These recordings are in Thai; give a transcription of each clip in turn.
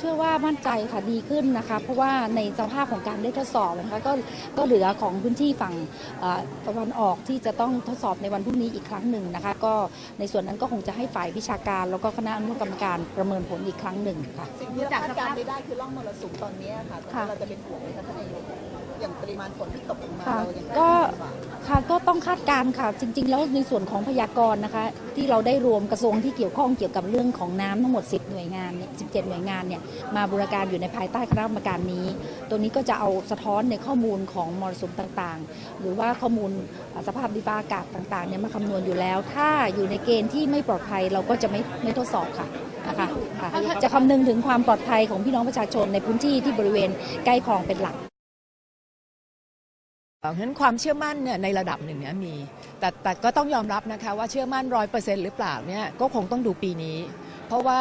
เชื่อว่ามั่นใจค่ะดีขึ้นนะคะ เพราะว่าในสภาพของการได้ทดสอบนะคะก็ก็เหลือของพื้นที่ฝั่งเอ่อตะวันออกที่จะต้องทดสอบในวันพรุ่งนี้อีกครั้งหนึ่งนะคะ ก็ในส่วนนั้นก็คงจะให้ฝ่ายวิชาการ แล้วก็คณะอนุกรรมการประเมินผลอีกครั้งหนึ่งค่ะสิ่งที่เราคาดการณ์ไม่ได้คือร่องมรสุมตอนนี้ค่ะตอนค่ะนี้เราจะเป็นห่วงไหมคะท่านนายกอย่างปริมาณฝนที่ตกลงมาค่ะเรายังก็ คาดการณ์ไม่ได้ค่ะก็ต้องคาดการณ์ค่ะ จริง ๆ แล้วในส่วนของพยากรณ์นะคะ ที่เราได้รวมกระทรวงที่เกี่ยวข้องเกี่ยวกับเรื่องของน้ำทั้งหมด 10 หน่วยงานเนี่ย17 หน่วยงานเนี่ยมาบูรการอยู่ในภายใต้คณะกรรมการนี้ ตัวนี้ก็จะเอาสะท้อนในข้อมูลของมรสุมต่างๆ หรือว่าข้อมูลอ่าสภาพดินฟ้าอากาศต่างๆเนี่ยมาคำนวณอยู่แล้ว ถ้าอยู่ในเกณฑ์ที่ไม่ปลอดภัยเราก็จะไม่ไม่ทดสอบค่ะนะคะค่ะจะคำนึงถึงความปลอดภัยของพี่น้องประชาชนในพื้นที่ที่บริเวณใกล้คลองเป็นหลัก เพราะฉะนั้นความเชื่อมั่นเนี่ยในระดับหนึ่งเนี่ยมี แต่แต่ก็ต้องยอมรับนะคะว่าเชื่อมั่นร้อยเปอร์เซ็นต์หรือเปล่าเนี่ยก็คงต้องดูปีนี้ เพราะว่า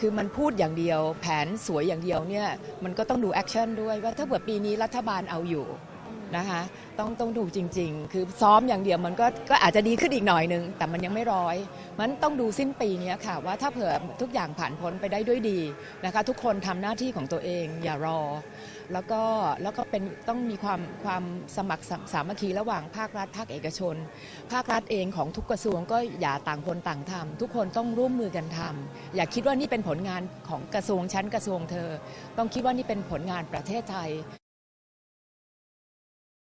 คือมันพูดอย่างเดียว แผนสวยอย่างเดียวเนี่ยมันก็ต้องดูแอคชั่นด้วยว่าถ้าเกิดปีนี้รัฐบาลเอาอยู่ นะคะต้องต้องดูจริง ๆ คือซ้อมอย่างเดียวมันก็ก็อาจจะดีขึ้นอีกหน่อยนึง แต่มันยังไม่ร้อย มันต้องดูสิ้นปีนี้ค่ะ ว่าถ้าเผื่อทุกอย่างผ่านพ้นไปได้ด้วยดีนะคะ ทุกคนทำหน้าที่ของตัวเองอย่ารอ แล้วก็แล้วก็เป็นต้องมีความความสมัครสาสามัคคีระหว่างภาครัฐ ภาคเอกชน ภาครัฐเองของทุกกระทรวงก็อย่าต่างคนต่างทำทุกคนต้องร่วมมือกันทำอย่าคิดว่านี่เป็นผลงานของกระทรวงชั้นกระทรวงเธอ ต้องคิดว่านี่เป็นผลงานประเทศไทย